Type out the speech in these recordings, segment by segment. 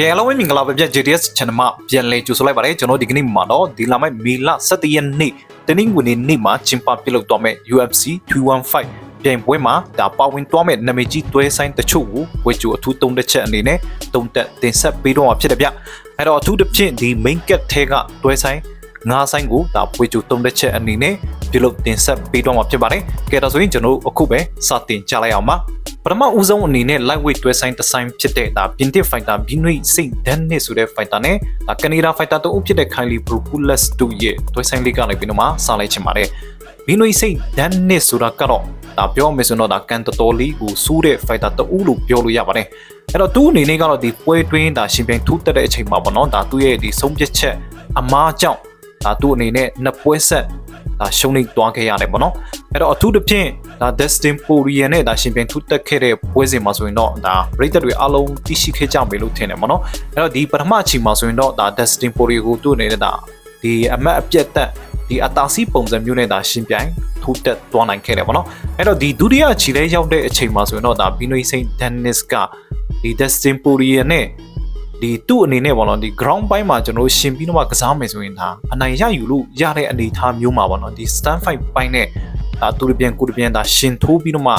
ကဲအားလုံးပဲမင်္ဂလာပါဗျ JDS channel မှာပြန်လည်ကြိုဆိုလိုက်ပါတယ်ကျွန်တော်ဒီကနေ့မှာတော့ဒီလာမယ့်မေလ17ရက်နေ့တနင်္ဂနွေနေ့မှာကျင်းပပြုလုပ်သွားမယ့် UFC 215ပြိုင်ပွဲမှာဒါပါဝင်သွားမယ့်နာမည်ကြီးတွဲဆိုင်တချို့ကိုဝေကျူအထူးသုံးတဲ့ချက်အနေနဲ့တုံးတက်တင်ဆက်ပေးတော့မှာဖြစ်တယ်ဗျအဲ့တော့အထူးသဖြင့်ဒီ main cat ထဲကတွဲဆိုင် ငါးဆိုင်ကိုဒါဝေကျူတုံးတဲ့ချက်အနေနဲ့ပြုလုပ်တင်ဆက်ပေးတော့မှာဖြစ်ပါတယ်ကဲဒါဆိုရင်ကျွန်တော်တို့အခုပဲစတင်ကြလိုက်အောင်ပါပထမဦးဆုံးအနေနဲ့ lightweight တွဲဆိုင်တစ်ဆိုင်ဖြစ်တဲ့ဒါပြင်တစ် fighter ဘီနွိစိတ်ဒန်နစ်ဆိုတဲ့ fighter နဲ့ဒါကနေဒါ fighter တူဖြစ်တဲ့ Kylie Brookless တို့ရဲ့တွဲဆိုင်လေးကနေပြီးတော့မှစလိုက်ချင်ပါတယ်ဘီနွိစိတ်ဒန်နစ်ဆိုတာကတော့ဒါပြောမယ်ဆိုတော့ဒါကန်တတော်လေးကိုစူးတဲ့ fighter တူလို့ပြောလို့ရပါတယ်အဲ့တော့သူ့အနေနဲ့ကတော့ဒီပွဲတွင်းဒါရှင်ပြိုင်ထူးတက်တဲ့အချိန်မှာပေါ့နော်ဒါသူ့ရဲ့ဒီဆုံးဖြတ်ချက်အမားကြောင့် ဒါသူ့အနေနဲ့နှစ်ပွဲဆက်ဒါရှုံးနေသွားခဲ့ရတယ်ပေါ့နော်အဲ့တော့အထူးသဖြင့်ဒါ Destin Poirier နဲ့ဒါရှင်ပြိုင်ထူးတက်ခဲ့တဲ့ပွဲစဉ်မှာဆိုရင်တော့ဒါပရိသတ်တွေအားလုံးသိရှိခဲ့ကြမယ်လို့ထင်တယ်ပေါ့နော်အဲ့တော့ဒီပထမအချိန်မှာဆိုရင်တော့ဒါ Destin Poirier ကိုသူ့အနေနဲ့ဒါဒီအမတ်အပြတ်တက်ဒီအတာစီပုံစံမျိုးနဲ့ဒါရှင်ပြိုင်ထူးတက်သွားနိုင်ခဲ့တယ်ပေါ့နော်အဲ့တော့ဒီဒုတိယခြေလဲရောက်တဲ့အချိန်မှာဆိုရင်တော့ဒါ Binoy Saint Dennis ကဒီ Destin Poirier နဲ့ ဒီသူ့အနေနဲ့ပေါ့နော်ဒီ ground ပိုင်းမှာကျွန်တော်ရှင်ပြီးတော့မှကစားမယ်ဆိုရင်ဒါအနိုင်ရယူလို့ရတဲ့အနေအထားမျိုးမှာပေါ့နော်ဒီ stand fight ပိုင်းနဲ့ဒါသူရပြန်ကိုရပြန်ဒါရှင်ထိုးပြီးတော့မှ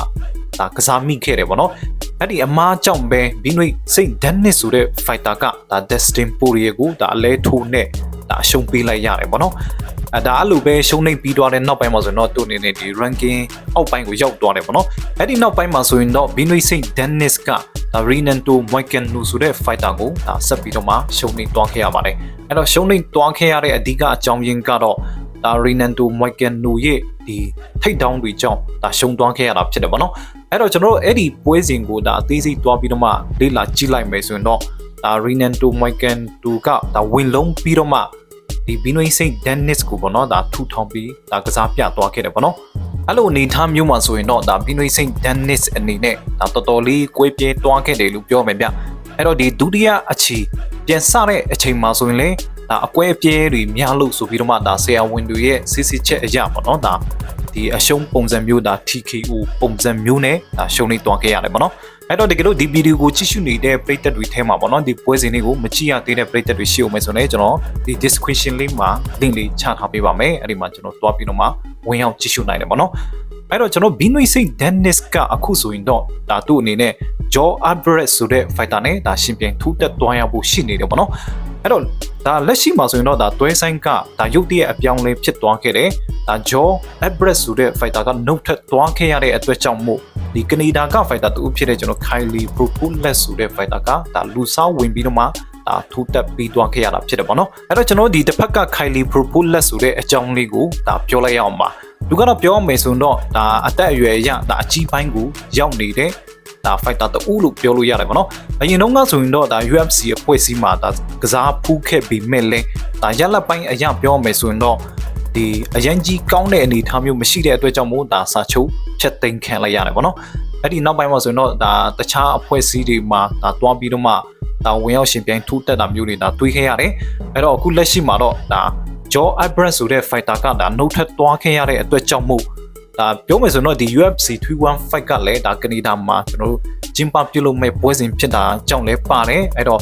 ဒါကစားမိခဲ့တယ်ပေါ့နော်အဲ့ဒီအမားကြောင့်ပဲဘီနွိစိတ်ဒန်နစ်ဆိုတဲ့ fighter ကဒါ Destin Poirier ကိုဒါအလဲထိုးနဲ့ဒါအရှုံးပေးလိုက်ရတယ်ပေါ့နော် အဲဒါအဲ့လိုပဲရှုံးနေပြီးသွားတဲ့နောက်ပိုင်းမှာဆိုရင်တော့သူ့အနေနဲ့ဒီ ranking အောက်ပိုင်းကိုရောက်သွားတယ်ပေါ့နော်အဲ့ဒီနောက်ပိုင်းမှာဆိုရင်တော့ဘီနွိစိတ်ဒန်နစ်ကဒါ Renato Moicano ဆိုတဲ့ fighter ကိုဒါဆက်ပြီးတော့မှရှုံးနေသွားခဲ့ရပါတယ်အဲ့တော့ရှုံးနေသွားခဲ့ရတဲ့အဓိကအကြောင်းရင်းကတော့ဒါ Renato Moicano ရဲ့ဒီထိတ်တောင်းတွေကြောင့်ဒါရှုံးသွားခဲ့ရတာဖြစ်တယ်ပေါ့နော်အဲ့တော့ကျွန်တော်တို့အဲ့ဒီပွဲစဉ်ကိုဒါအသေးစိတ်သွားပြီးတော့မှလေ့လာကြည့်လိုက်မယ်ဆိုရင်တော့ဒါ Renato Moicano ကဒါဝင်လုံးပြီးတော့မှ ဒီ Binoy Saint Dennis ကိုပေါ့နော်ဒါထူထောင်ပြီးဒါကစားပြသွားခဲ့တယ်ပေါ့နော်အဲ့လိုအနေထားမျိုးမှာဆိုရင်တော့ဒါ Binoy Saint Dennis အနေနဲ့ဒါတော်တော်လေးကွေးပြဲသွားခဲ့တယ်လို့ပြောမယ်ဗျအဲ့တော့ဒီဒုတိယအချီပြန်စတဲ့အချိန်မှာဆိုရင်လေဒါအကွဲအပြဲတွေများလို့ဆိုပြီးတော့မှဒါဆရာဝန်တွေရဲ့စစ်စစ်ချက်အရာပေါ့နော်ဒါဒီအရှုံးပုံစံမျိုးဒါ TKO ပုံစံမျိုးနဲ့ဒါရှုံးနေသွားခဲ့ရတယ်ပေါ့နော် အဲ့တော့တကယ်လို့ဒီဗီဒီယိုကိုကြည့်ရှုနေတဲ့ပရိသတ်တွေထဲမှာပေါ့နော်ဒီပွဲစဉ်လေးကိုမကြည့်ရသေးတဲ့ပရိသတ်တွေရှိအောင်မယ်ဆိုတော့ကျွန်တော်ဒီ description လေးမှာ link လေးချထားပေးပါမယ်အဲ့ဒီမှာကျွန်တော်တွားပြီးတော့မှဝင်ရောက်ကြည့်ရှုနိုင်တယ်ပေါ့နော်အဲ့တော့ကျွန်တော်ဘီနွိစိတ် Dennis ကအခုဆိုရင်တော့ဒါသူ့အနေနဲ့ Joe Alvarez ဆိုတဲ့ fighter နဲ့ဒါရှင်ပြိုင်ထူးတက်သွားရဖို့ရှိနေတယ်ပေါ့နော်အဲ့တော့ဒါလက်ရှိမှာဆိုရင်တော့ဒါတွဲဆိုင်ကဒါရုပ်တရက်အပြောင်းလဲဖြစ်သွားခဲ့တယ်ဒါ Joe Alvarez ဆိုတဲ့ fighter ကနှုတ်ထက်သွားခဲ့ရတဲ့အတွက်ကြောင့်မို့ ဒီကနေဒါက fighter တူဖြစ်တဲ့ကျွန်တော် Kylie Brookless ဆိုတဲ့ fighter ကဒါလူစားဝင်ပြီးတော့မှဒါထူတက်ပြီးသွားခဲ့ရတာဖြစ်တယ်ပေါ့နော်အဲ့တော့ကျွန်တော်ဒီတစ်ဖက်က Kylie Brookless ဆိုတဲ့အကြောင်းလေးကိုဒါပြောလိုက်ရအောင်ပါလူကတော့ပြောမယ်ဆိုတော့ဒါအသက်အရွယ်အရဒါအကြီးပိုင်းကိုရောက်နေတဲ့ဒါ fighter တူလို့ပြောလို့ရတယ်ပေါ့နော်အရင်တော့ကဆိုရင်တော့ဒါ UFC အဖွဲ့အစည်းမှာဒါကစားဖူးခဲ့ပြီးမဲ့လဲဒါရက်လက်ပိုင်းအရပြောမယ်ဆိုရင်တော့ ဒီအရန်ကြီးကောင်းတဲ့အနေအထားမျိုးမရှိတဲ့အတွက်ကြောင့်မို့ဒါစာချုပ်ဖြတ်သိမ်းခံလိုက်ရတယ်ပေါ့နော်အဲ့ဒီနောက်ပိုင်းမှာဆိုရင်တော့ဒါတခြားအဖွဲ့အစည်းတွေမှာဒါတွားပြီးတော့မှဒါဝင်ရောက်ရှင်ပြိုင်ထူးတက်တာမျိုးတွေဒါတွေးခဲ့ရတယ်အဲ့တော့အခုလက်ရှိမှာတော့ဒါ Joe Alvarez ဆိုတဲ့ fighter ကဒါနှုတ်ထက်သွားခဲ့ရတဲ့အတွက်ကြောင့်မို့ဒါပြောမယ်ဆိုတော့ဒီ UFC 315ကလည်းဒါကနေဒါမှာကျွန်တော်တို့ဂျင်ပါပြုလုပ်မဲ့ပွဲစဉ်ဖြစ်တာကြောင့်လည်းပါတယ်အဲ့တော့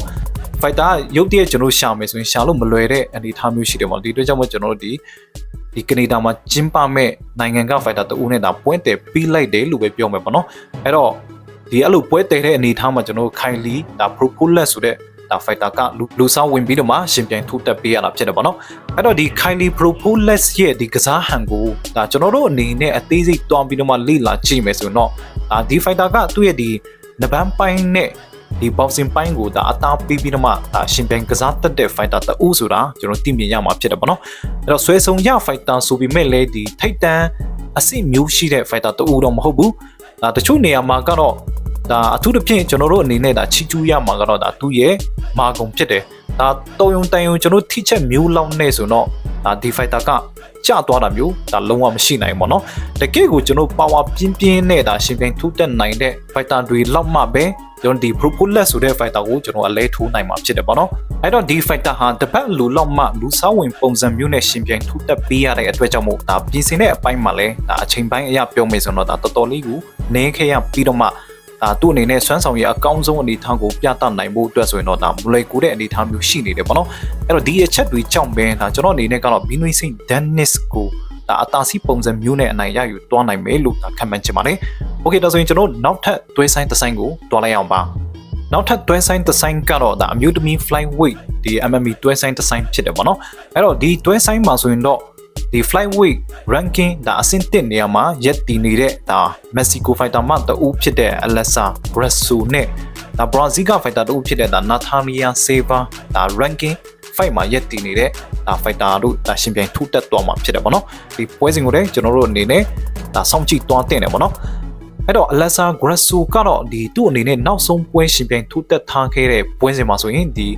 fighter ရုပ်တရက်ကျွန်တော်ရှာမယ်ဆိုရင်ရှာလို့မလွယ်တဲ့အနေအထားမျိုးရှိတယ်ပေါ့ဒီအတွက်ကြောင့်မို့ကျွန်တော်တို့ဒီဒီကနေဒါမှာဂျင်ပါမဲ့နိုင်ငံက fighter တူဦးနဲ့ဒါပွဲတယ်ပြီးလိုက်တယ်လို့ပဲပြောမယ်ပေါ့နော်အဲ့တော့ဒီအဲ့လိုပွဲတယ်တဲ့အနေအထားမှာကျွန်တော်ခိုင်လီဒါ propolis ဆိုတဲ့ဒါ fighter ကလူလူဆောင်ဝင်ပြီးတော့မှရှင်ပြိုင်ထိုးတက်ပေးရတာဖြစ်တယ်ပေါ့နော်အဲ့တော့ဒီ Kylie Propolis ရဲ့ဒီကစားဟန်ကိုဒါကျွန်တော်တို့အနေနဲ့အသေးစိတ်တွားပြီးတော့မှလေ့လာကြည့်မယ်ဆိုတော့အာဒီ fighter ကသူ့ရဲ့ဒီနဘန်ပိုင်းနဲ့ ဒီ boxing ပိုင်းကိုဒါအသားပေးပြီးတော့မှဒါရှင်ပြိုင်ကစားတက်တဲ့ fighter တူဆိုတာကျွန်တော်သိမြင်ရမှာဖြစ်တယ်ပေါ့နော်အဲ့တော့ဆွဲဆောင်ရ fighter ဆိုပြီးမဲ့လေဒီထိတ်တန်းအဆင့်မျိုးရှိတဲ့ fighter တူတော့မဟုတ်ဘူးဒါတချို့နေရာမှာကတော့ဒါအထူးသဖြင့်ကျွန်တော်တို့အနေနဲ့ဒါချီကျူးရမှာကတော့ဒါသူ့ရဲ့မာကုံဖြစ်တယ်ဒါတုံယုံတန်ယုံကျွန်တော်ထိချက်မျိုးလောက်နဲ့ဆိုတော့ဒါဒီဖိုက်တာကကျသွားတာမျိုးဒါလုံးဝမရှိနိုင်ဘူးเนาะတကယ့်ကိုကျွန်တော်ပါဝါပြင်းပြင်းနဲ့ဒါရှင်ပြိုင်ထူးတက်နိုင်တဲ့ဖိုက်တာတွေလောက်မှပဲ ကျွန်တော်ဒီ propolis ဆိုတဲ့ fighter ကိုကျွန်တော်အလဲထိုးနိုင်မှာဖြစ်တယ်ပေါ့နော်အဲ့တော့ဒီ fighter ဟာတပတ်လူလောက်မှလူစားဝင်ပုံစံမျိုးနဲ့ရှင်ပြိုင်ထူးတက်ပေးရတဲ့အတွက်ကြောင့်မို့ဒါပြင်ဆင်တဲ့အပိုင်းမှာလဲဒါအချိန်ပိုင်းအရာပြောမယ်ဆိုတော့ဒါတော်တော်လေးကိုနင်းခဲရပြီးတော့မှဒါသူ့အနေနဲ့ဆွမ်းဆောင်ရအကောင်းဆုံးအနေအထားကိုပြသနိုင်ဖို့အတွက်ဆိုရင်တော့ဒါမလွယ်ကူတဲ့အနေအထားမျိုးရှိနေတယ်ပေါ့နော်အဲ့တော့ဒီအချက်တွေကြောင့်ပဲဒါကျွန်တော်အနေနဲ့ကတော့ဘီနွေစိတ်ဒန်နစ်ကိုဒါအတာစီပုံစံမျိုးနဲ့အနိုင်ရယူသွားနိုင်မယ်လို့ဒါခံမှန်းချင်ပါတယ်။ Okay ဒါဆိုရင်ကျွန်တော်နောက်ထပ်သွေးဆိုင်တစ်ဆိုင်ကိုတွားလိုက်အောင်ပါ။နောက်ထပ်တွဲဆိုင်တစ်ဆိုင်ကတော့ဒါအမျိုးသမီး flyweight ဒီ MMA တွဲဆိုင်တစ်ဆိုင်ဖြစ်တယ်ပေါ့နော်အဲ့တော့ဒီတွဲဆိုင်မှာဆိုရင်တော့ဒီ flyweight ranking ဒါအဆင့်1နေရာမှာရက်တည်နေတဲ့ဒါ Mexico fighter မှတဦးဖြစ်တဲ့ Alexa Grasso နဲ့ဒါ Brazil က fighter တဦးဖြစ်တဲ့ဒါ Natalia Silva ဒါ ranking fight မှာရက်တည်နေတဲ့ဒါ fighter တို့ဒါရှင်ပြိုင်ထူးတက်သွားမှာဖြစ်တယ်ပေါ့နော်ဒီပွဲစဉ်ကိုလည်းကျွန်တော်တို့အနေနဲ့ဒါစောင့်ကြည့်သွားတင်တယ်ပေါ့နော် အဲ့တော့ Alexa Grasso ကတော့ဒီသူ့အနေနဲ့နောက်ဆုံးပွဲရှင်ပြိုင်ထူးတက်ထားခဲ့တဲ့ပွဲစဉ်မှာဆိုရင်ဒီ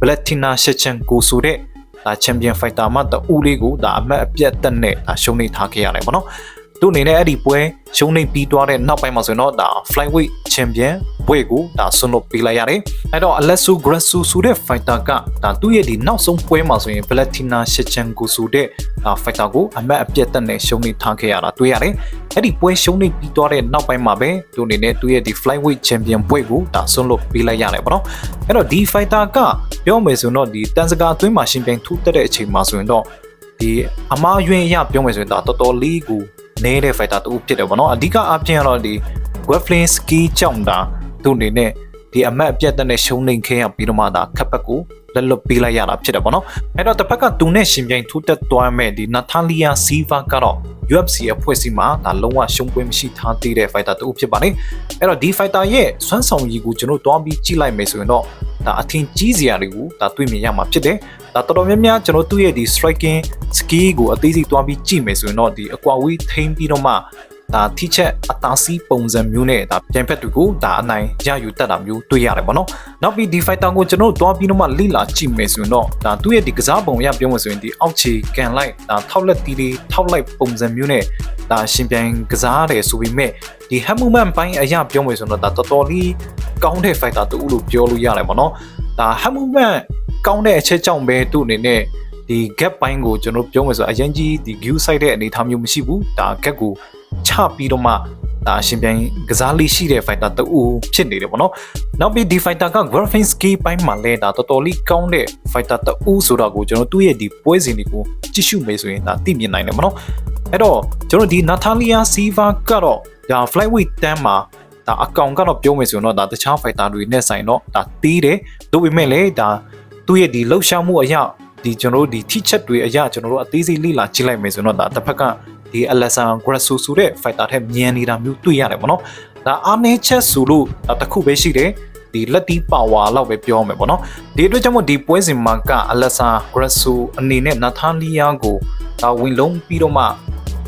Valentina Shevchenko ဆိုတဲ့ဒါ Champion Fighter မှတဦးလေးကိုဒါအမတ်အပြတ်တက်နဲ့ဒါရှုံးနေထားခဲ့ရတယ်ပေါ့နော် သူအနေနဲ့အဲ့ဒီပွဲရှုံးနေပြီးသွားတဲ့နောက်ပိုင်းမှာဆိုရင်တော့ဒါ Flyweight Champion ဘွေကိုဒါဆွန်လို့ပေးလိုက်ရတယ်အဲ့တော့ Alessio Grasso ဆိုတဲ့ fighter ကဒါသူ့ရဲ့ဒီနောက်ဆုံးပွဲမှာဆိုရင် Valentina Shevchenko ဆိုတဲ့ဒါ fighter ကိုအမတ်အပြတ်တက်နဲ့ရှုံးနေထားခဲ့ရတာတွေ့ရတယ်အဲ့ဒီပွဲရှုံးနေပြီးသွားတဲ့နောက်ပိုင်းမှာပဲသူအနေနဲ့သူ့ရဲ့ဒီ Flyweight Champion ဘွေကိုဒါဆွန်လို့ပေးလိုက်ရတယ်ပေါ့နော်အဲ့တော့ဒီ fighter ကပြောမယ်ဆိုတော့ဒီတန်စကာအတွင်းမှာရှင်ပြိုင်ထူးတက်တဲ့အချိန်မှာဆိုရင်တော့ဒီအမားယွင်းအရပြောမယ်ဆိုရင်ဒါတော်တော်လေးကို နေတဲ့ fighter တူဖြစ်တယ်ပေါ့နော်အဓိကအပြင်ကတော့ဒီ Grappling skill ကြောင့်ဒါသူအနေနဲ့ဒီအမတ်အပြတ်တဲ့ရှုံးနေခဲရပြီးတော့မှဒါခက်ဘက်ကိုလက်လွတ်ပေးလိုက်ရတာဖြစ်တယ်ပေါ့နော်အဲ့တော့တစ်ဖက်ကသူနဲ့ရှင်ပြိုင်ထူးတက်သွားမဲ့ဒီနာတာလီယာစီဗာကတော့ UFC အဖွဲ့အစည်းမှာဒါလုံးဝရှုံးပွဲမရှိထားသေးတဲ့ fighter တူဖြစ်ပါတယ်အဲ့တော့ဒီ fighter ရဲ့စွမ်းဆောင်ရည်ကိုကျွန်တော်တွားပြီးကြည့်လိုက်မယ်ဆိုရင်တော့ဒါအထင်ကြီးစရာတွေကိုဒါတွေ့မြင်ရမှာဖြစ်တယ် ဒါတော်တော်များများကျွန်တော်သူ့ရဲ့ဒီ striking skill ကိုအသေးစိတ်တွားပြီးကြည့်မယ်ဆိုရင်တော့ဒီအကွာဝေးထိန်းပြီးတော့မှဒါထိချက်အတားစီးပုံစံမျိုးနဲ့ဒါပြန်ဖက်တွေကိုဒါအနိုင်ရယူတတ်တာမျိုးတွေ့ရတယ်ပေါ့နော်နောက်ပြီးဒီ fighter ကိုကျွန်တော်တို့တွားပြီးတော့မှလိလာကြည့်မယ်ဆိုရင်တော့ဒါသူ့ရဲ့ဒီကစားပုံအရပြောမှဆိုရင်ဒီအောက်ခြေကန်လိုက်ဒါထောက်လက်တီးလေးထောက်လိုက်ပုံစံမျိုးနဲ့ဒါရှင်ပြိုင်ကစားရတယ်ဆိုပေမဲ့ဒီ hand movement ဘိုင်းအရပြောမှဆိုရင်တော့ဒါတော်တော်လေးကောင်းတဲ့ fighter တူလို့ပြောလို့ရတယ်ပေါ့နော်ဒါ hand movement ကောင်းတဲ့အချက်ကြောင့်ပဲသူ့အနေနဲ့ဒီ gap ပိုင်းကိုကျွန်တော်ပြောမယ်ဆိုအရင်ကြီးဒီ view site တဲ့အနေအထားမျိုးမရှိဘူးဒါ gap ကိုချပြီးတော့မှဒါအရှင်ပြိုင်ကစားလေးရှိတဲ့ fighter တူဖြစ်နေတယ်ပေါ့နော်နောက်ပြီးဒီ fighter က graphic skill ပိုင်းမှာလဲဒါတော်တော်လေးကောင်းတဲ့ fighter တူဆိုတော့ကိုကျွန်တော်သူ့ရဲ့ဒီပွဲစဉ်တွေကိုကြည့်ရှုမယ်ဆိုရင်ဒါသိမြင်နိုင်တယ်ပေါ့နော်အဲ့တော့ကျွန်တော်ဒီ Natalia Silva ကတော့ဒါ flyweight တန်းမှာဒါအကောင်ကတော့ပြောမယ်ဆိုရင်တော့ဒါတခြား fighter တွေနဲ့ဆိုင်တော့ဒါတီးတယ်ဒါပေမဲ့လည်းဒါ သူ့ရဲ့ဒီလှုပ်ရှားမှုအရာဒီကျွန်တော်တို့ဒီထိချက်တွေအရာကျွန်တော်တို့အသေးစိတ်လေ့လာကြည့်လိုက်မယ်ဆိုတော့ဒါတစ်ဖက်ကဒီ Alexander Grasso ဆိုတဲ့ fighter ထက်မြန်နေတာမျိုးတွေ့ရတယ်ပေါ့နော်ဒါအားနည်းချက်ဆိုလို့တစ်ခုပဲရှိတယ်ဒီလက်တီးပါဝါလောက်ပဲပြောမယ်ပေါ့နော်ဒီအတွက်ကြောင့်မို့ဒီပွဲစဉ်မှာက Alexander Grasso အနေနဲ့ Natalia ကိုဒါဝင်လုံးပြီးတော့မှ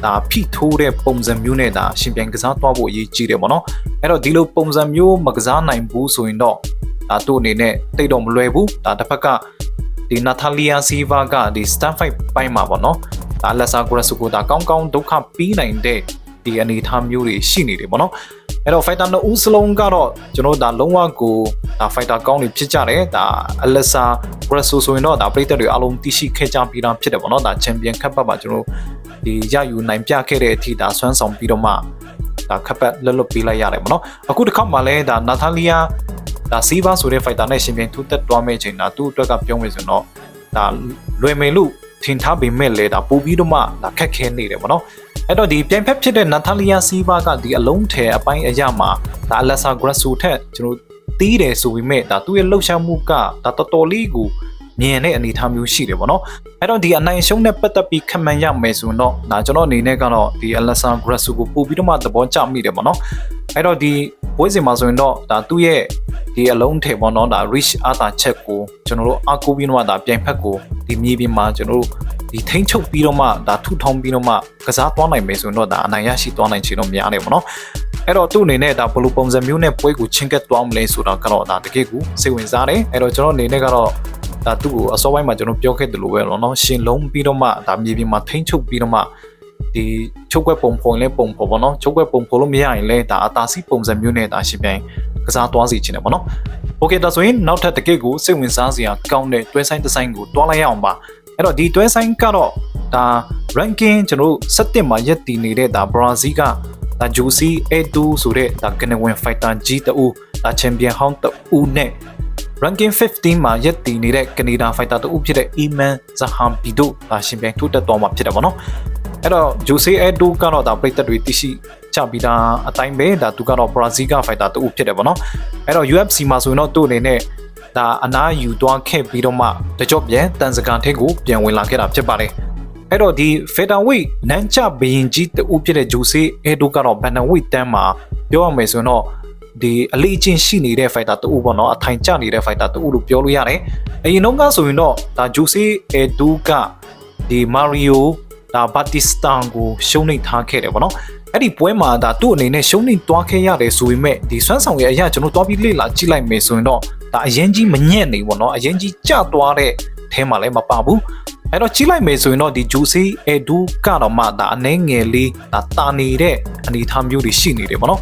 ဒါဖိထိုးတဲ့ပုံစံမျိုးနဲ့ဒါရှင်ပြိုင်ကစားသွားဖို့အရေးကြီးတယ်ပေါ့နော်အဲ့တော့ဒီလိုပုံစံမျိုးမကစားနိုင်ဘူးဆိုရင်တော့ ဒါသူ့အနေနဲ့တိတ်တော့မလွယ်ဘူးဒါတစ်ဖက်ကဒီနာတာလီယာစီဗာကဒီစတန်ဖိုက်ပိုင်းမှာပေါ့နော်ဒါလက်ဆာဂရဆူကိုဒါကောင်းကောင်းဒုက္ခပြီးနိုင်တဲ့ဒီအနေအထားမျိုးတွေရှိနေတယ်ပေါ့နော်အဲ့တော့ fighter နှစ်ဦးစလုံးကတော့ကျွန်တော်ဒါလုံးဝကိုဒါ fighter ကောင်းတွေဖြစ်ကြတယ်ဒါ Alexa Grasso ဆိုရင်တော့ဒါပရိသတ်တွေအားလုံးသိရှိခဲ့ကြပြီးသားဖြစ်တယ်ပေါ့နော်ဒါ champion ခပ်ပတ်ပါကျွန်တော်ဒီရယူနိုင်ပြခဲ့တဲ့အထိဒါဆွမ်းဆောင်ပြီးတော့မှ ဒါခပ်ပတ်လွတ်လွတ်ပေးလိုက်ရတယ်ပေါ့နော်အခုတစ်ခါမှလည်းဒါ Natalia ဒါစီးဘာဆိုတဲ့ fighter နဲ့ရှင်ပြန်ထူးတက်သွားမယ့်အချိန်ဒါသူ့အတွက်ကပြောမယ်ဆိုတော့ဒါလွယ်မယ်လို့ထင်ထားပေမဲ့လည်းဒါပို့ပြီးတော့မှဒါခက်ခဲနေတယ်ပေါ့နော်အဲ့တော့ဒီပြိုင်ဖက်ဖြစ်တဲ့နာတာလီယာစီးဘာကဒီအလုံးထဲအပိုင်းအရာမှာဒါအလက်ဆာဂရက်ဆူထက်ကျွန်တော်တီးတယ်ဆိုပေမဲ့ဒါသူ့ရဲ့လှုပ်ရှားမှုကဒါတော်တော်လေးကို မြင်တဲ့အနေအထားမျိုးရှိတယ်ပေါ့နော်အဲ့တော့ဒီအနိုင်ရှုံးနဲ့ပတ်သက်ပြီးခံမှန်းရမယ်ဆိုတော့ဒါကျွန်တော်အနေနဲ့ကတော့ဒီအလက်ဆာဂရက်ဆူကိုပို့ပြီးတော့မှသဘောကျမိတယ်ပေါ့နော်အဲ့တော့ဒီပွဲစဉ်မှာဆိုရင်တော့ဒါသူ့ရဲ့ဒီအလုံးထဲပေါ့နော်ဒါ reach အတာချက်ကိုကျွန်တော်တို့အကူပြီးတော့မှဒါပြိုင်ဖက်ကိုဒီမြေပြင်မှာကျွန်တော်တို့ဒီထိန်းချုပ်ပြီးတော့မှဒါထုထောင်းပြီးတော့မှကစားသွားနိုင်မယ်ဆိုရင်တော့ဒါအနိုင်ရရှိသွားနိုင်ချေတော့များတယ်ပေါ့နော်အဲ့တော့သူ့အနေနဲ့ဒါဘယ်လိုပုံစံမျိုးနဲ့ပွဲကိုချင်းကပ်သွားမလဲဆိုတာကတော့ဒါတကယ်ကိုစိတ်ဝင်စားတယ်အဲ့တော့ကျွန်တော်အနေနဲ့ကတော့ ဒါသူ့ကိုအစောပိုင်းမှာကျွန်တော်ပြောခဲ့တယ်လို့ပဲเนาะရှင်လုံးပြီးတော့မှဒါမြေပြင်မှာထိန်းချုပ်ပြီးတော့မှဒီချုပ်ွက်ပုံဖော်ရင်လည်းပုံဖော်ပေါ့နော်ချုပ်ွက်ပုံဖော်လို့မရရင်လည်းဒါအတားစီပုံစံမျိုးနဲ့ဒါရှင်ပြိုင်ကစားသွားစီချင်တယ်ပေါ့နော်။ Okay ဒါဆိုရင်နောက်ထပ်တကယ့်ကိုစိတ်ဝင်စားစရာကောင်းတဲ့တွဲဆိုင်ဒီဇိုင်းကိုတွားလိုက်ရအောင်ပါ။အဲ့တော့ဒီတွဲဆိုင်ကတော့ဒါ ranking ကျွန်တော်တို့7မှာရက်တည်နေတဲ့ဒါ Brazil က ဒါ Juicy A2 ဆိုတဲ့ဒါကနေဝင် fighter G တူဒါ champion ဟောင်းတူနဲ့ ranking 15မှာရက်တည်နေတဲ့ကနေဒါ fighter တူဖြစ်တဲ့ Iman Zahambi တို့ဒါရှင်ပြိုင်ထိုးတက်သွားမှာဖြစ်တယ်ဗောနော်အဲ့တော့ Jose A2 ကတော့ဒါပြည်သက်တွေတရှိချပြီးသားအတိုင်းပဲဒါသူကတော့ Brazil က fighter တူဖြစ်တယ်ဗောနော်အဲ့တော့ UFC မှာဆိုရင်တော့သူ့အနေနဲ့ဒါအနားယူသွားခဲ့ပြီးတော့မှတကြော့ပြန်တန်စကန်ထိတ်ကိုပြန်ဝင်လာခဲ့တာဖြစ်ပါတယ်အဲ့တော့ဒီ featherweight နန်းချဘရင်ကြီးတူဖြစ်တဲ့ Jose A2 ကတော့ bantamweight တန်းမှာပြောရမယ်ဆိုရင်တော့ ဒီအလေးအကျင့်ရှိနေတဲ့ fighter တူပေါ့နော်အထိုင်ကျနေတဲ့ fighter တူလို့ပြောလို့ရတယ်အရင်တော့ကဆိုရင်တော့ဒါ Jose A2 ကဒီ Mario ဒါဘတ်တီစတန်ကိုရှုံးနိမ့်ထားခဲ့တယ်ပေါ့နော်အဲ့ဒီပွဲမှာဒါသူ့အနေနဲ့ရှုံးနိမ့်သွားခဲ့ရတယ်ဆိုပေမဲ့ဒီဆွမ်းဆောင်ရဲ့အရာကျွန်တော်တွားပြီးလေ့လာကြည့်လိုက်မယ်ဆိုရင်တော့ဒါအရင်ကြီးမညံ့နေပေါ့နော်အရင်ကြီးကျသွားတဲ့အဲမှာလည်းမပါဘူးအဲ့တော့ကြည့်လိုက်မယ်ဆိုရင်တော့ဒီ juicy edu ကတော့မှဒါအနှဲငယ်လေးဒါတာနေတဲ့အနေအထားမျိုးတွေရှိနေတယ်ပေါ့နော်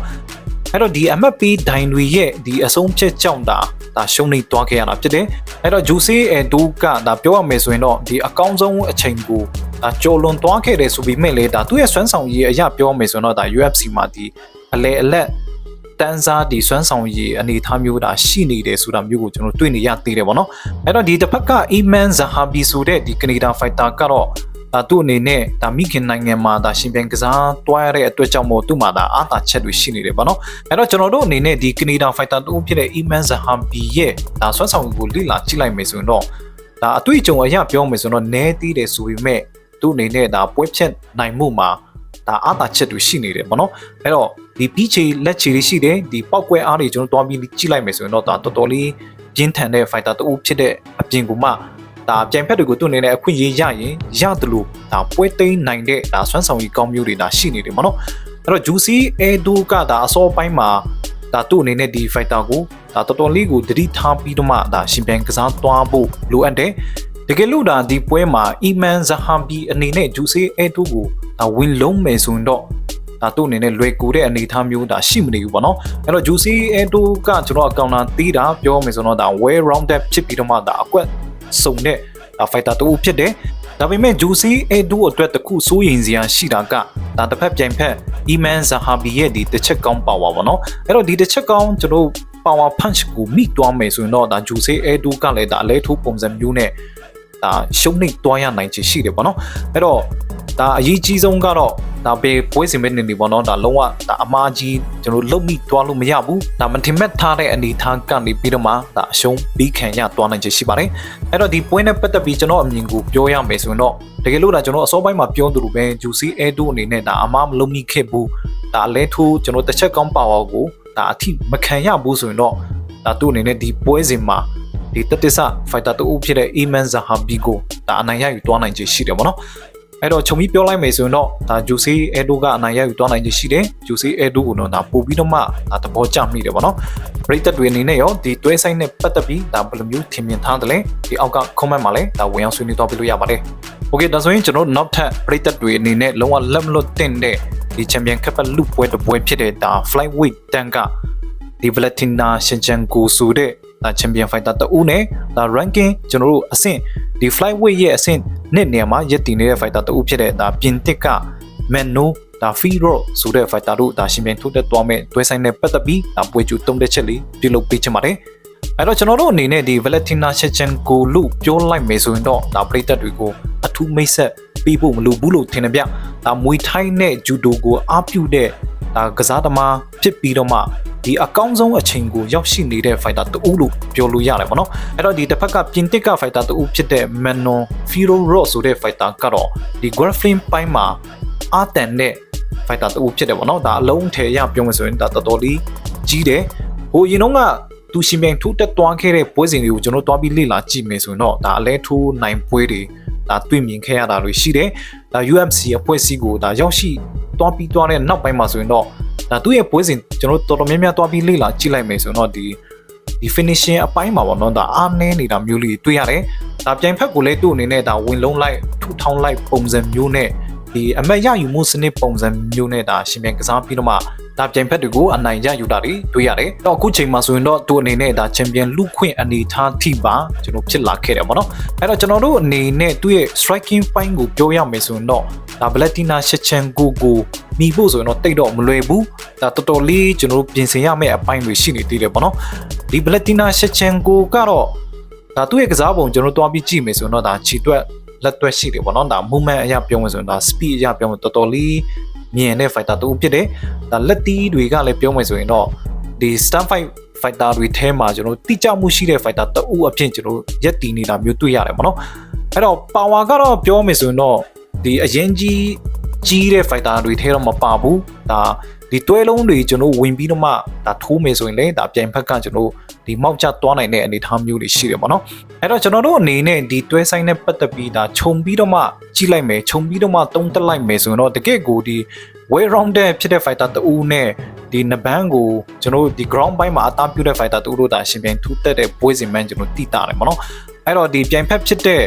အဲ့တော့ဒီ MFP ဒိုင်တွေရဲ့ဒီအဆုံးဖြတ်ကြောင့်ဒါဒါရှုံးနေသွားခဲ့ရတာဖြစ်တယ်အဲ့တော့ juicy edu ကဒါပြောရမယ်ဆိုရင်တော့ဒီအကောင်းဆုံးအချိန်ကိုဒါကြော်လွန်သွားခဲ့တယ်ဆိုပြီးမဲ့လေဒါသူ့ရဲ့စွမ်းဆောင်ရည်အရာပြောမယ်ဆိုရင်တော့ဒါ UFC မှာဒီအလေအလက်တန်းစားဒီစွမ်းဆောင်ရည်အနေအထားမျိုးဒါရှိနေတယ်ဆိုတာမျိုးကိုကျွန်တော်တွေ့နေရသေးတယ်ဗောနော်အဲ့တော့ဒီတစ်ဖက်က Iman Zahabi ဆိုတဲ့ဒီ Canada fighter ကတော့ ဒါသူ့အနေနဲ့ဒါမိခင်နိုင်ငံမှာဒါရှင်ပြန်ကစားတွားရတဲ့အတွက်ကြောင့်မို့သူ့မှာဒါအာသာချက်တွေရှိနေတယ်ဗောနော်အဲ့တော့ကျွန်တော်တို့အနေနဲ့ဒီ Canada fighter တူဖြစ်တဲ့ Iman Zahabi ရဲ့ဒါစွမ်းဆောင်ရည်ကိုလေ့လာကြည့်လိုက်မယ်ဆိုရင်တော့ဒါအတွေ့အကြုံအရပြောမယ်ဆိုတော့နဲသေးတယ်ဆိုပေမဲ့သူ့အနေနဲ့ဒါပွဲဖြတ်နိုင်မှုမှာဒါအာသာချက်တွေရှိနေတယ်ပေါ့နော်အဲ့တော့ဒီပြီးချေလက်ချေလေးရှိတယ်ဒီပောက်ကွဲအားတွေကျွန်တော်တွားပြီးကြည့်လိုက်မယ်ဆိုရင်တော့ဒါတော်တော်လေးပြင်းထန်တဲ့ fighter တူဖြစ်တဲ့အပြင်ကမှ ဒါပြိုင်ဖက်တွေကိုသူ့အနေနဲ့အခွင့်အရေးရရင်ရတယ်လို့ဒါပွဲသိမ်းနိုင်တဲ့ဒါဆွမ်းဆောင်ရည်ကောင်းမျိုးတွေဒါရှိနေတယ်ပေါ့နော်အဲ့တော့ Juicy Edo ကဒါအစောပိုင်းမှာဒါသူ့အနေနဲ့ဒီ fighter ကိုဒါတော်တော်လေးကိုတတိထားပြီးတော့မှဒါရှင်ပြန်ကစားသွားဖို့လိုအပ်တယ်တကယ်လို့ဒါဒီပွဲမှာ Iman Zahabi အနေနဲ့ Juicy Edo ကိုဒါဝင်လုံးမယ်ဆိုရင်တော့ဒါသူ့အနေနဲ့လွယ်ကူတဲ့အနေအထားမျိုးဒါရှိမနေဘူးပေါ့နော်အဲ့တော့ Juicy Edo ကကျွန်တော်အကောင့်တာတီးတာပြောမယ်ဆိုတော့ဒါ well rounded ဖြစ်ပြီးတော့မှဒါအကွက် စုံတဲ့ဒါ fighter တူဖြစ်တယ်ဒါပေမဲ့ Juicy Edo အတွက်တခုစိုးရင်စရာရှိတာကဒါတစ်ဖက်ပြိုင်ဖက် Iman Zahabi ရဲ့ဒီတစ်ချက်ကောင်းပါဝါပေါ့နော်အဲ့တော့ဒီတစ်ချက်ကောင်းကျွန်တော် power punch ကိုမိသွားမယ်ဆိုရင်တော့ဒါ Juicy Edo ကလည်းဒါအလဲထိုးပုံစံမျိုးနဲ့ ဒါရှုံးနေသွားရနိုင်ချေရှိတယ်ပေါ့နော်အဲ့တော့ဒါအရေးကြီးဆုံးကတော့ဒါဘေးပွဲစဉ်ပဲနေနေပေါ့နော်ဒါလုံးဝဒါအမားကြီးကျွန်တော်လုတ်မိသွားလို့မရဘူးဒါမထင်မဲ့ထားတဲ့အနေထားကနေပြီးတော့မှဒါအရှုံးပြီးခံရသွားနိုင်ချေရှိပါတယ်အဲ့တော့ဒီပွဲနဲ့ပတ်သက်ပြီးကျွန်တော်အမြင်ကိုပြောရမယ်ဆိုရင်တော့တကယ်လို့ဒါကျွန်တော်အစောပိုင်းမှာပြောသလိုပဲ Juicy Edo အနေနဲ့ဒါအမားမလုံးမိခဲ့ဘူးဒါအလဲထိုးကျွန်တော်တစ်ချက်ကောင်းပါဝါကိုဒါအထိမခံရဘူးဆိုရင်တော့ဒါသူ့အနေနဲ့ဒီပွဲစဉ်မှာ ဒီတတစ္စဖိုက်တာတူဖြစ်တဲ့ Iman Zahabi ကိုဒါအနိုင်ရယူသွားနိုင်ချေရှိတယ်ပေါ့နော်အဲ့တော့ခြုံပြီးပြောလိုက်မယ်ဆိုရင်တော့ဒါ Juicy Edo ကအနိုင်ရယူသွားနိုင်ချေရှိတယ် Juicy Edo ကိုတော့ဒါပို့ပြီးတော့မှဒါသဘောကျမိတယ်ပေါ့နော်ပရိသတ်တွေအနေနဲ့ရောဒီတွဲဆိုင်နဲ့ပတ်သက်ပြီးဒါဘယ်လိုမျိုးထင်မြင်ထားတယ်လဲဒီအောက်က comment မှာလည်းဒါဝင်အောင်ဆွေးနွေးသွားပြလို့ရပါတယ် Okay ဒါဆိုရင်ကျွန်တော်နောက်ထပ်ပရိသတ်တွေအနေနဲ့လုံးဝလက်မလွတ်တင်တဲ့ဒီ Champion Cup လူပွဲတစ်ပွဲဖြစ်တဲ့ဒါ Flyweight တန်ကဒီ Valentina Shevchenko ဆိုတဲ့ ဒါ Champion Fighter တဦးနဲ့ဒါ ranking ကျွန်တော်တို့အဆင့်ဒီ Flyweight ရဲ့အဆင့်နှစ်နေရာမှာရပ်တည်နေတဲ့ fighter တဦးဖြစ်တဲ့ဒါပြင်တစ်က Mano ဒါ Firo ဆိုတဲ့ fighter တို့ဒါရှင်ပြန်ထိုးတက်သွားမဲ့တွဲဆိုင်နဲ့ပတ်သက်ပြီးဒါပွဲကျူတုံးတဲ့ချက်လေးပြုလုပ်ပေးချင်ပါတယ်အဲ့တော့ကျွန်တော်တို့အနေနဲ့ဒီ Valentina Shevchenko လို့ပြောလိုက်မယ်ဆိုရင်တော့ဒါပရိသတ်တွေကိုအထူးမိတ်ဆက်ပေးဖို့မလိုဘူးလို့ထင်တယ်ဗျဒါမွေထိုင်းနဲ့ဂျူဒိုကိုအားပြုတဲ့ ဒါကစားသမားဖြစ်ပြီးတော့မှဒီအကောင်းဆုံးအချိန်ကိုရောက်ရှိနေတဲ့ fighter တူလို့ပြောလို့ရတယ်ပေါ့နော်အဲ့တော့ဒီတစ်ဖက်ကပြင်တစ်က fighter တူဖြစ်တဲ့ Manon Firo Ross ဆိုတဲ့ fighter ကတော့ဒီ grappling ပိုင်းမှာအာတန်တဲ့ fighter တူဖြစ်တယ်ပေါ့နော်ဒါအလုံးထဲရပြောမယ်ဆိုရင်ဒါတော်တော်လေးကြီးတယ်ဟိုရင်တော့ကသူရှင်ပြန်ထိုးတက်သွားခဲ့တဲ့ပွဲစဉ်တွေကိုကျွန်တော်တွားပြီးလေ့လာကြည့်မယ်ဆိုရင်တော့ဒါအလဲထိုးနိုင်ပွဲတွေဒါတွေ့မြင်ခဲ့ရတာတွေရှိတယ် ဒါ UFC အဖွဲ့အစည်းကိုဒါရောက်ရှိတွားပြီးတွားတဲ့နောက်ပိုင်းမှာဆိုရင်တော့ဒါသူ့ရဲ့ပွဲစဉ်ကျွန်တော်တော်တော်များများတွားပြီးလေ့လာကြည့်လိုက်မယ်ဆိုတော့ဒီဒီ finishing အပိုင်းမှာပေါ့နော်ဒါအားနည်းနေတာမျိုးလေးတွေ့ရတယ်ဒါပြိုင်ဖက်ကိုလည်းသူ့အနေနဲ့ဒါဝင်လုံးလိုက်ထူထောင်လိုက်ပုံစံမျိုးနဲ့ ဒီအမတ်ရယူမှုစနစ်ပုံစံမျိုးနဲ့ဒါရှင်ပြန်ကစားပြီးတော့မှဒါပြိုင်ဖက်တွေကိုအနိုင်ရယူတာတွေတွေ့ရတယ်။တော့အခုချိန်မှာဆိုရင်တော့သူအနေနဲ့ဒါချန်ပီယံလူခွင့်အနေထားထိပါကျွန်တော်ဖြစ်လာခဲ့တယ်ပေါ့နော်။အဲ့တော့ကျွန်တော်တို့အနေနဲ့သူ့ရဲ့ striking ပိုင်းကိုပြောရမယ်ဆိုရင်တော့ဒါဗလက်တီနာရှစ်ချန်ကိုကိုမိဖို့ဆိုရင်တော့တိတ်တော့မလွယ်ဘူး။ဒါတော်တော်လေးကျွန်တော်တို့ပြင်ဆင်ရမယ့်အပိုင်းတွေရှိနေသေးတယ်ပေါ့နော်။ဒီဗလက်တီနာရှစ်ချန်ကိုကတော့ဒါသူ့ရဲ့ကစားပုံကျွန်တော်တို့တွားပြီးကြည့်မယ်ဆိုရင်တော့ဒါခြေတွက် လက်တွက်ရှိတယ်ပေါ့နော်ဒါ movement အရာပြောမယ်ဆိုရင်ဒါ speed အရာပြောမယ်တော်တော်လေးမြင်တဲ့ fighter တူဖြစ်တယ်ဒါလက်တီးတွေကလည်းပြောမယ်ဆိုရင်တော့ဒီ stand fight fighter တွေထဲမှာကျွန်တော်တိကျမှုရှိတဲ့ fighter တအုပ်အဖြစ်ကျွန်တော်ရက်တီနေတာမျိုးတွေ့ရတယ်ပေါ့နော်အဲ့တော့ power ကတော့ပြောမယ်ဆိုရင်တော့ဒီအရင်ကြီးကြီးတဲ့ fighter တွေထဲတော့မပါဘူးဒါ ဒီတွဲလုံးတွေကျွန်တော်ဝင်ပြီးတော့မှဒါထိုးမယ်ဆိုရင်လည်းဒါပြိုင်ဖက်ကကျွန်တော်ဒီမောက်ချသွားနိုင်တဲ့အနေအထားမျိုးတွေရှိတယ်ပေါ့နော်အဲ့တော့ကျွန်တော်တို့အနေနဲ့ဒီတွဲဆိုင်နဲ့ပတ်သက်ပြီးဒါခြုံပြီးတော့မှကြည့်လိုက်မယ်ခြုံပြီးတော့မှတုံးတက်လိုက်မယ်ဆိုရင်တော့တကယ့်ကိုဒီ way round တဲ့ဖြစ်တဲ့ fighter တူနဲ့ဒီနဘန်းကိုကျွန်တော်တို့ဒီ ground ဘိုင်းမှာအသားပြုတ်တဲ့ fighter တူတို့ဒါရှင်ပြိုင်ထူးတက်တဲ့ပွဲစဉ်မှန်ကျွန်တော်တိတာတယ်ပေါ့နော် အဲ့တော့ဒီပြိုင်ဖက်ဖြစ်တဲ့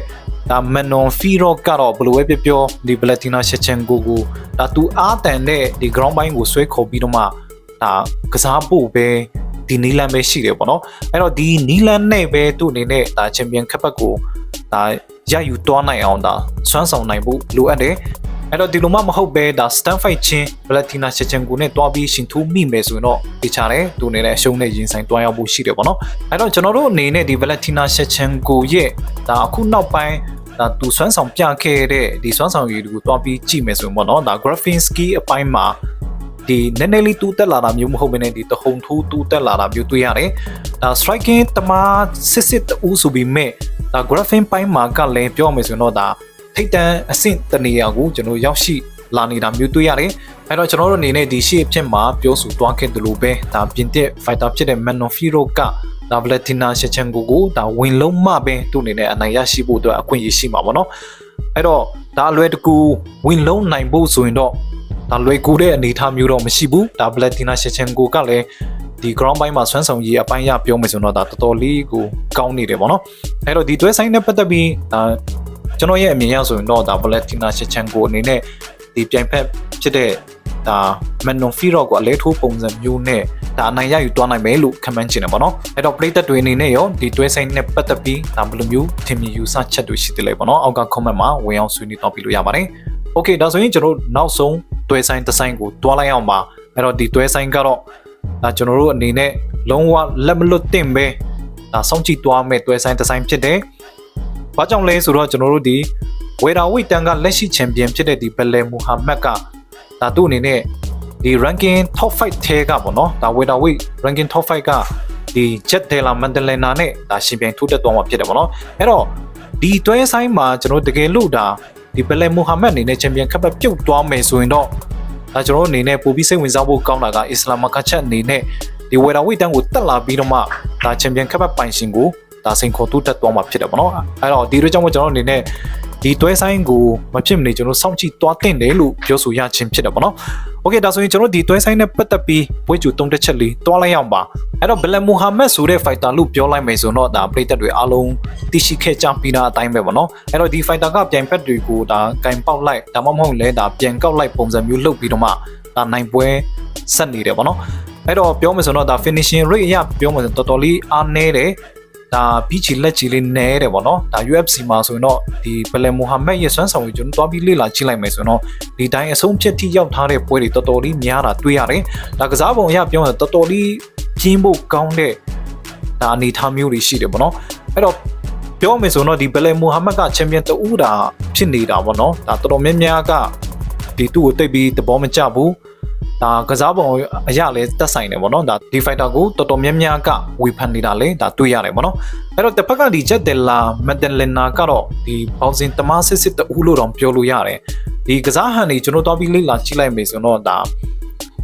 ဒါမန်နွန်ဖီရော့ကတော့ဘယ်လိုပဲပြောပြောဒီဗလက်တီနာရှက်ချန်ကိုကိုဒါသူအားတန်တဲ့ဒီ ground ဘိုင်းကိုဆွဲခေါ်ပြီးတော့မှဒါကစားဖို့ပဲဒီနီလန်ပဲရှိတယ်ပေါ့နော်အဲ့တော့ဒီနီလန်နဲ့ပဲသူ့အနေနဲ့ဒါချန်ပီယံခပ်ပတ်ကိုဒါရယူသွားနိုင်အောင်ဒါစွမ်းဆောင်နိုင်ဖို့လိုအပ်တယ် အဲ့တော့ဒီလိုမှမဟုတ်ပဲဒါ stand fight ချင်းဗလက်တီနာချက်ချန်ကိုနဲ့တွားပြီးရှင်ထူးမိမယ်ဆိုရင်တော့ဒီချာတယ်သူအနေနဲ့အရှုံးနဲ့ရင်ဆိုင်တွားရောက်ဖို့ရှိတယ်ပေါ့နော်အဲ့တော့ကျွန်တော်တို့အနေနဲ့ဒီဗလက်တီနာချက်ချန်ကိုရဲ့ဒါအခုနောက်ပိုင်းဒါသူစွမ်းဆောင်ပြခဲ့တဲ့ဒီစွမ်းဆောင်ရည်တွေကိုတွားပြီးကြည့်မယ်ဆိုရင်ပေါ့နော်ဒါ Graffinsky အပိုင်းမှာဒီနည်းနည်းလေးတူးတက်လာတာမျိုးမဟုတ်ဘဲနဲ့ဒီတဟုန်ထူးတူးတက်လာတာမျိုးတွေ့ရတယ်။ဒါ striking တမစစ်စစ်တူးဆိုပြီးမဲ့ဒါ graphing ပိုင်းမှာကလည်းပြောမယ်ဆိုရင်တော့ဒါ ထိတ်တန်းအဆင့်တနေရာကိုကျွန်တော်ရောက်ရှိလာနေတာမျိုးတွေ့ရတယ်။အဲတော့ကျွန်တော်တို့အနေနဲ့ဒီရှေ့အဖြစ်မှာပြောဆိုသွားခဲ့တယ်လို့ပဲဒါပြင်တဲ့ fighter ဖြစ်တဲ့ Manofiro ကဒါဗလက်တီနာရှချန်ကိုကိုဒါဝင်လုံးမှပဲသူ့အနေနဲ့အနိုင်ရရှိဖို့အတွက်အခွင့်အရေးရှိမှာပေါ့နော်။အဲ့တော့ဒါအလွယ်တကူဝင်လုံးနိုင်ဖို့ဆိုရင်တော့ဒါလွယ်ကူတဲ့အနေအထားမျိုးတော့မရှိဘူးဒါ Platina Shevchenko ကလည်းဒီ ground ဘိုင်းမှာဆွမ်းဆောင်ရည်အပိုင်းရပြောမယ်ဆိုတော့ဒါတော်တော်လေးကိုကောင်းနေတယ်ပေါ့နော်အဲ့တော့ဒီတွဲဆိုင်နဲ့ပတ်သက်ပြီးဒါ ကျွန်တော်ရဲ့အမြင်ရဆိုရင်တော့ဒါ Platina Shevchenko အနေနဲ့ဒီပြိုင်ဖက်ဖြစ်တဲ့ဒါ Manon Firo ကိုအလဲထိုးပုံစံမျိုးနဲ့ဒါအနိုင်ရယူသွားနိုင်မယ်လို့ခန့်မှန်းချင်တယ်ပေါ့နော်အဲ့တော့ play သက်တွေအနေနဲ့ရောဒီတွဲဆိုင်နဲ့ပတ်သက်ပြီးဒါဘယ်လိုမျိုးထင်မြင်ယူဆချက်တွေရှိတယ်လဲပေါ့နော်အောက်က comment မှာဝင်အောင်ဆွေးနွေးတော့ပြလို့ရပါတယ် Okay ဒါဆိုရင်ကျွန်တော်နောက်ဆုံးတွဲဆိုင်တစ်ဆိုင်ကိုတွားလိုက်အောင်ပါအဲ့တော့ဒီတွဲဆိုင်ကတော့ဒါကျွန်တော်တို့အနေနဲ့လုံးဝလက်မလွတ်သင့်ပဲဒါစောင့်ကြည့်သွားမဲ့တွဲဆိုင်တစ်ဆိုင်ဖြစ်တယ်။ ဘာကြောင့်လဲဆိုတော့ကျွန်တော်တို့ဒီဝေဒါဝိတန်ကလက်ရှိချန်ပီယံဖြစ်တဲ့ဒီဘယ်လယ်မူဟာမက်ကဒါသူ့အနေနဲ့ဒီ ranking top 5ထဲကပေါ့နော်ဒါဝေဒါဝိ ranking top 5ကဒီ Jet Della Mandalena နဲ့ဒါရှင်ပြိုင်ထိုးတက်သွားမှာဖြစ်တယ်ပေါ့နော်အဲ့တော့ဒီတွဲဆိုင်မှာကျွန်တော်တကယ်လို့ဒါဒီဘယ်လယ်မူဟာမက်အနေနဲ့ချန်ပီယံခပ်ပတ်ပြုတ်သွားမယ်ဆိုရင်တော့ဒါကျွန်တော်တို့အနေနဲ့ပိုပြီးစိတ်ဝင်စားဖို့ကောင်းတာကအစ္စလာမကချက်အနေနဲ့ဒီဝေရာဝိတန်ကိုတက်လာပြီးတော့မှဒါချန်ပီယံခပ်ပတ်ပိုင်ရှင်ကို ဒါစိန်ခေါ်တူးတက်သွားမှာဖြစ်တယ်ပေါ့နော်အဲ့တော့ဒီလိုကြောင့်မို့ကျွန်တော်တို့အနေနဲ့ဒီတွဲဆိုင်ကိုမဖြစ်မနေကျွန်တော်စောင့်ကြည့်သွားတင်တယ်လို့ပြောဆိုရခြင်းဖြစ်တယ်ပေါ့နော်โอเคဒါဆိုရင်ကျွန်တော်ဒီတွဲဆိုင်နဲ့ပတ်သက်ပြီးပွဲကျူတုံးတက်ချက်လေးတွားလိုက်အောင်ပါအဲ့တော့ဘလန်မူဟာမက်ဆိုတဲ့ fighter လို့ပြောလိုက်မယ်ဆိုတော့ဒါပရိသတ်တွေအားလုံးသိရှိခဲ့ကြပြီးသားအတိုင်းပဲပေါ့နော်အဲ့တော့ဒီ fighter ကပြိုင်ဖက်တွေကိုဒါကင်ပေါက်လိုက်ဒါမှမဟုတ်လဲဒါပြန်ကောက်လိုက်ပုံစံမျိုးလုပ်ပြီးတော့မှဒါနိုင်ပွဲဆက်နေတယ်ပေါ့နော်အဲ့တော့ပြောမယ်ဆိုတော့ဒါ finishing rate အရပြောမယ်ဆိုတော်တော်လေးအားနည်းတယ် ဒါဘီချီလက်ချီလေးနဲတယ်ပေါ့နော်ဒါ UFC မှာဆိုရင်တော့ဒီဘလန်မိုဟာမက်ရဲ့ဆွမ်းဆောင်ကိုကျွန်တော်တွားပြီးလေ့လာကြည့်လိုက်မယ်ဆိုရင်တော့ဒီတိုင်းအဆုံးဖြတ်ထိရောက်ထားတဲ့ပွဲတွေတော်တော်လေးများတာတွေ့ရတယ်ဒါကစားပုံအရပြောရင်တော်တော်လေးပြင်းဖို့ကောင်းတဲ့ဒါအနေထားမျိုးတွေရှိတယ်ပေါ့နော်အဲ့တော့ပြောမယ်ဆိုတော့ဒီဘလန်မိုဟာမက်ကချန်ပီယံတူတာဖြစ်နေတာပေါ့နော်ဒါတော်တော်များများကဒီသူ့ကိုတိတ်ပြီးသဘောမကျဘူး ဒါကစားပုံအရလဲတက်ဆိုင်တယ်ဗောနော်ဒါဒီ fighter ကိုတော်တော်များများကဝေဖန်နေတာလဲဒါတွေ့ရတယ်ဗောနော်အဲ့တော့တစ်ဖက်ကဒီ Jet Della Maddalena ကတော့ဒီဘောင်စင်တမစစ်စစ်တူလို့တော့ပြောလို့ရတယ်ဒီကစားဟန်တွေကျွန်တော်တော့ပြီးလေ့လာကြည့်လိုက်မယ်ဆိုတော့ဒါ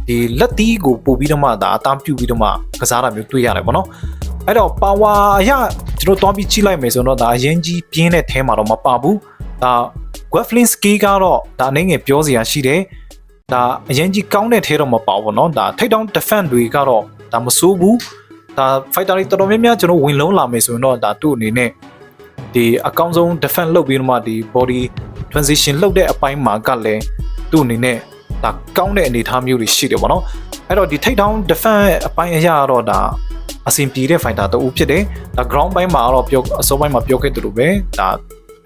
ဒီလက်တီးကိုပို့ပြီးတော့မှဒါအသားပြုတ်ပြီးတော့မှကစားတာမျိုးတွေ့ရတယ်ဗောနော်အဲ့တော့ power အရကျွန်တော်တော့ပြီးကြည့်လိုက်မယ်ဆိုတော့ဒါအရင်ကြီးပြင်းတဲ့အဲမှာတော့မပါဘူးဒါ Gweflinski ကတော့ဒါအနေငယ်ပြောစရာရှိတယ် ဒါအရင်ကြီးကောင်းတဲ့ထဲတော့မပါဘူးเนาะဒါထိတ်တောင် defense တွေကတော့ဒါမစိုးဘူးဒါ fighter တွေတော်တော်များများကျွန်တော်ဝင်လုံးလာမယ်ဆိုရင်တော့ဒါသူ့အနေနဲ့ဒီအကောင်းဆုံး defense လုပ်ပြီးတော့မှဒီ body transition လုပ်တဲ့အပိုင်းမှာကလည်းသူ့အနေနဲ့ဒါကောင်းတဲ့အနေအထားမျိုးတွေရှိတယ်ပေါ့နော်အဲ့တော့ဒီထိတ်တောင်း defense အပိုင်းအရာကတော့ဒါအဆင်ပြေတဲ့ fighter တူဖြစ်တယ်ဒါ ground ဘိုင်းမှာတော့ပြောအစောပိုင်းမှာပြောခဲ့သလိုပဲဒါ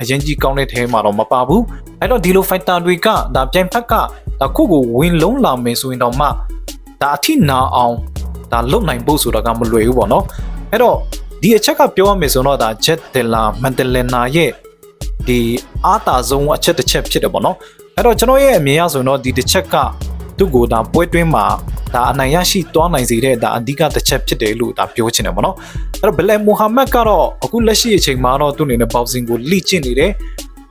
အရင်ကြီးကောင်းတဲ့ထဲမှာတော့မပါဘူးအဲ့တော့ဒီလို fighter တွေကဒါပြိုင်ဖက်က ဒါခုကိုဝင်လုံးလာမယ်ဆိုရင်တော့မှဒါအထိနာအောင်ဒါလုံနိုင်ဖို့ဆိုတာကမလွယ်ဘူးပေါ့နော်အဲ့တော့ဒီအချက်ကပြောရမယ်ဆိုတော့ဒါ Jet Della Mandelena ရဲ့ဒီအားတာဆုံးအချက်တစ်ချက်ဖြစ်တယ်ပေါ့နော်အဲ့တော့ကျွန်တော်ရဲ့အမြင်အရဆိုရင်တော့ဒီတစ်ချက်ကသူ့ကိုဒါပွဲတွင်းမှာဒါအနိုင်ရရှိသွားနိုင်စေတဲ့ဒါအဓိကတစ်ချက်ဖြစ်တယ်လို့ဒါပြောချင်တယ်ပေါ့နော်အဲ့တော့ဘလက်မိုဟာမက်ကတော့အခုလက်ရှိအချိန်မှာတော့သူ့အနေနဲ့ဘောက်ဆင်ကိုလိကျင့်နေတယ်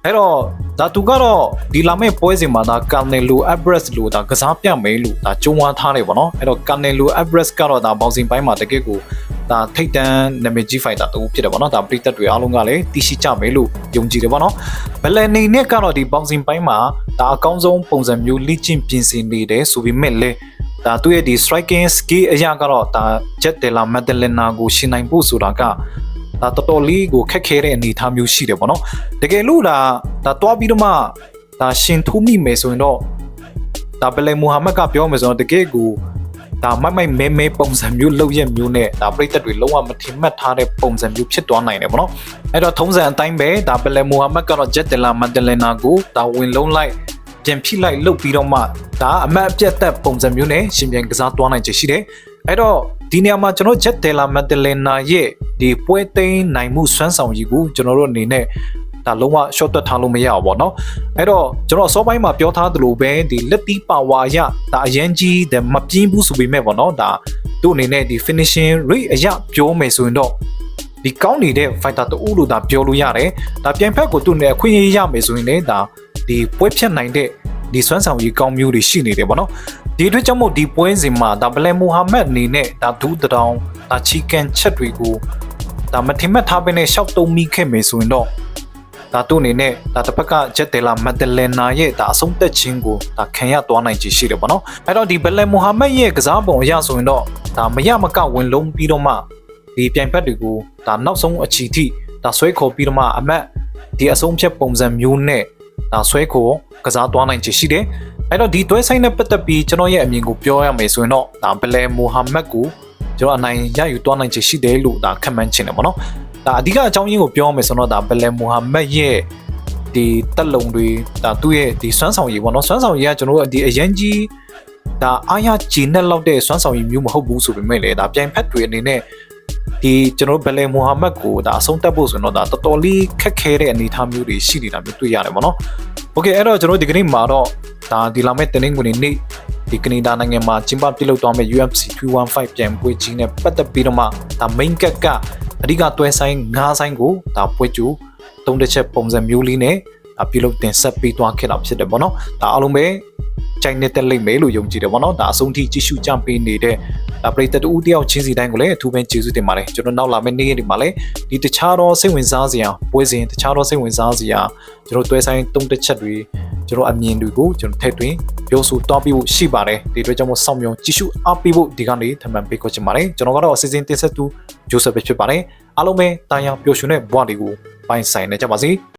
အဲ့တော့ဒါသူကတော့ဒီလာမယ့်ပွဲစဉ်မှာဒါကာနယ်လိုအက်ဘရက်စ်လို့ဒါကစားပြမယ်လို့ဒါကြုံဝါထားတယ်ပေါ့နော်အဲ့တော့ကာနယ်လိုအက်ဘရက်စ်ကတော့ဒါဘောက်ဆင်ပိုင်းမှာတကယ့်ကိုဒါထိတ်တန်းနာမည်ကြီးဖိုက်တာတူဖြစ်တယ်ပေါ့နော်ဒါပရိသတ်တွေအားလုံးကလည်းသိရှိကြမယ်လို့ယုံကြည်တယ်ပေါ့နော်ဘယ်လနေနဲ့ကတော့ဒီဘောက်ဆင်ပိုင်းမှာဒါအကောင်းဆုံးပုံစံမျိုးလိကျင့်ပြင်ဆင်နေတယ်ဆိုပေမဲ့လည်းဒါသူ့ရဲ့ဒီ striking skill အရာကတော့ဒါ Jet Della Maddalena ကိုရှင်နိုင်ဖို့ဆိုတာက ဒါတော်တော်လေးကိုခက်ခဲတဲ့အနေအထားမျိုးရှိတယ်ပေါ့နော်တကယ်လို့ဒါဒါတွားပြီးတော့မှဒါရှင်ထိုးမိမယ်ဆိုရင်တော့ဒါဘယ်လေမူဟာမက်ကပြောမယ်ဆိုတော့တကယ်ကိုဒါမိုက်မိုက်မဲမဲပုံစံမျိုးလောက်ရက်မျိုးနဲ့ဒါပြိသက်တွေလုံးဝမထင်မှတ်ထားတဲ့ပုံစံမျိုးဖြစ်သွားနိုင်တယ်ပေါ့နော်အဲ့တော့ထုံးစံအတိုင်းပဲဒါဘယ်လေမူဟာမက်ကတော့ Jet Della Maddalena ကိုဒါဝင်လုံးလိုက်ပြန်ဖိလိုက်လုတ်ပြီးတော့မှဒါအမတ်အပြတ်သက်ပုံစံမျိုးနဲ့ရှင်ပြန်ကစားသွားနိုင်ချေရှိတယ်အဲ့တော့ ဒီနေရာမှာကျွန်တော် Jet Della Maddalena ရဲ့ဒီပွဲသိမ်းနိုင်မှုစွမ်းဆောင်ရည်ကိုကျွန်တော်တို့အနေနဲ့ဒါလုံးဝ short တက်ထားလို့မရဘူးပေါ့နော်အဲ့တော့ကျွန်တော်အစောပိုင်းမှာပြောထားသလိုပဲဒီလက်တီးပါဝါရဒါအရင်ကြီးတဲ့မပြင်းဘူးဆိုပေမဲ့ပေါ့နော်ဒါသူ့အနေနဲ့ဒီ finishing rate အရပြောမယ်ဆိုရင်တော့ဒီကောင်းနေတဲ့ fighter တူလို့ဒါပြောလို့ရတယ်ဒါပြန်ဖက်ကိုသူ့နဲ့အခွင့်အရေးရမယ်ဆိုရင်လည်းဒါဒီပွဲဖြတ်နိုင်တဲ့ဒီစွမ်းဆောင်ရည်ကောင်းမျိုးတွေရှိနေတယ်ပေါ့နော် ဒီအတွက်ကြောင့်မို့ဒီပွဲစဉ်မှာဒါဘလက်မိုဟာမက်အနေနဲ့ဒါဒူးတောင်ဒါချီကန်ချက်တွေကိုဒါမထင်မှတ်ထားပဲနဲ့ရှောက်တုံးမိခဲ့မယ်ဆိုရင်တော့ဒါသူ့အနေနဲ့ဒါတစ်ဖက်က Jet Della Maddalena ရဲ့ဒါအဆုံးသက်ခြင်းကိုဒါခံရသွားနိုင်ခြေရှိတယ်ပေါ့နော်အဲ့တော့ဒီဘလက်မိုဟာမက်ရဲ့ကစားပုံအရဆိုရင်တော့ဒါမရမကဝင်လုံးပြီးတော့မှဒီပြိုင်ဘက်တွေကိုဒါနောက်ဆုံးအချီထိဒါဆွဲခေါ်ပြီးတော့မှအမတ်ဒီအဆုံးဖြတ်ပုံစံမျိုးနဲ့ဒါဆွဲခေါ်ကစားသွားနိုင်ခြေရှိတယ် အဲ့တော့ဒီတွဲဆိုင်နဲ့ပတ်သက်ပြီးကျွန်တော်ရဲ့အမြင်ကိုပြောရမယ်ဆိုရင်တော့ဒါဘလက်မိုဟာမက်ကိုကျွန်တော်အနိုင်ရယူသွားနိုင်ခြေရှိတယ်လို့ဒါခန့်မှန်းချင်တယ်ပေါ့နော်ဒါအဓိကအကြောင်းရင်းကိုပြောရမယ်ဆိုတော့ဒါဘလက်မိုဟာမက်ရဲ့ဒီတက်လုံတွေဒါသူ့ရဲ့ဒီစွမ်းဆောင်ရည်ပေါ့နော်စွမ်းဆောင်ရည်ကကျွန်တော်တို့ဒီအရန်ကြီးဒါအားရဂျီနဲ့လောက်တဲ့စွမ်းဆောင်ရည်မျိုးမဟုတ်ဘူးဆိုပေမဲ့လေဒါပြိုင်ဖက်တွေအနေနဲ့ဒီကျွန်တော်ဘယ်လေမိုဟာမက်ကိုဒါအဆုံးတက်ဖို့ဆိုတော့ဒါတော်တော်လေးခက်ခဲတဲ့အနေအထားမျိုးတွေရှိနေတာမျိုးတွေ့ရတယ်ပေါ့နော်။ Okay အဲ့တော့ကျွန်တော်ဒီကနေ့မှာတော့ ဒါဒီလာမဲ့တင်းင်းကိုနေနေ့ဒီကနေဒါနိုင်ငံမှာကျင်းပပြုလုပ်သွားမယ့် UFC 315ပြန်ပွဲကြီးနဲ့ပတ်သက်ပြီးတော့မှဒါ main cut ကအဓိကတွဲဆိုင်9ဆိုင်ကိုဒါပွဲကျူသုံးတစ်ချက်ပုံစံမျိုးလေးနဲ့ဒါ ပြုလုပ်တင်ဆက်ပေးသွားခဲ့တာဖြစ်တယ်ပေါ့နော်။ဒါအားလုံးပဲကြိုင်နေတဲ့လိမ့်မယ်လို့ယုံကြည်တယ်ပေါ့နော်ဒါအဆုံးထိကြည့်ရှုကြပေးနေတဲ့ဒါပရိသတ်တူတယောက်ချင်းစီတိုင်းကိုလည်းအထူးပဲကျေးဇူးတင်ပါတယ်ကျွန်တော်နောက်လာမယ့်နေ့ရက်တွေမှာလည်းဒီတခြားသောစိတ်ဝင်စားစရာပွဲစဉ်တခြားသောစိတ်ဝင်စားစရာကျွန်တော်တွဲဆိုင်တုံးတစ်ချက်တွေကျွန်တော်အမြင်တွေကိုကျွန်တော်ထည့်သွင်းပြောဆိုတောင်းပြဖို့ရှိပါတယ်ဒီအတွက်ကြောင့်မို့စောင့်မျှော်ကြည့်ရှုအားပေးဖို့ဒီကနေ့ထပ်မံပေးခေါ်ချင်ပါတယ်ကျွန်တော်ကတော့အစီအစဉ်တင်ဆက်သူဂျိုဆက်ပဲဖြစ်ပါတယ်အားလုံးပဲတာယာပျော်ရွှင်တဲ့ဘဝတွေကိုပိုင်ဆိုင်နေကြပါစေ